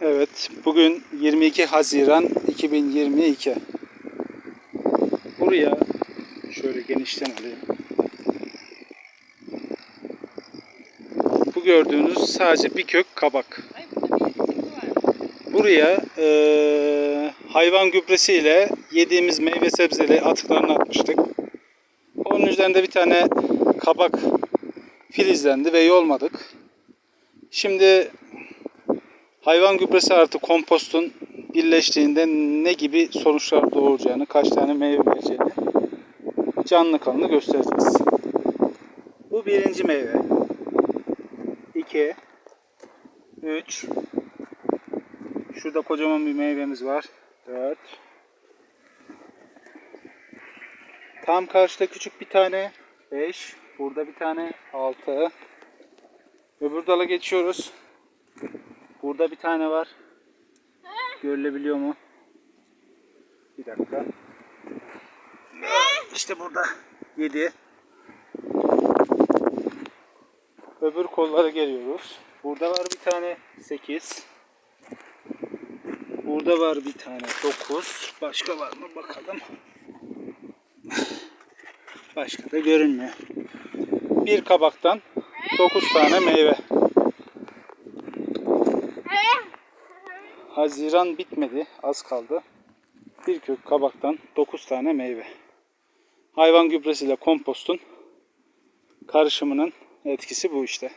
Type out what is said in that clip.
Evet, bugün 22 Haziran 2022. Buraya şöyle genişten alayım. Bu gördüğünüz sadece bir kök kabak. Buraya eee, hayvan gübresiyle yediğimiz meyve sebzeli atıklarını atmıştık. Onun üzerinde bir tane kabak filizlendi ve yolmadık. Şimdi hayvan gübresi artı kompostun birleştiğinde ne gibi sonuçlar doğuracağını, kaç tane meyve vereceğini canlı kanlı göstereceğiz. Bu birinci meyve. 2 3 Şurada kocaman bir meyvemiz var. 4 Tam karşıda küçük bir tane 5 Burada bir tane 6 Öbür dala geçiyoruz. Burada bir tane var. Görülebiliyor mu? Bir dakika. İşte burada 7 Öbür kollara geliyoruz. Burada var bir tane 8 Burada var bir tane 9. Başka var mı bakalım. Başka da görünmüyor. Bir kabaktan 9 tane meyve. Haziran bitmedi. Az kaldı. Bir kök kabaktan 9 tane meyve. Hayvan gübresiyle kompostun karışımının etkisi bu işte.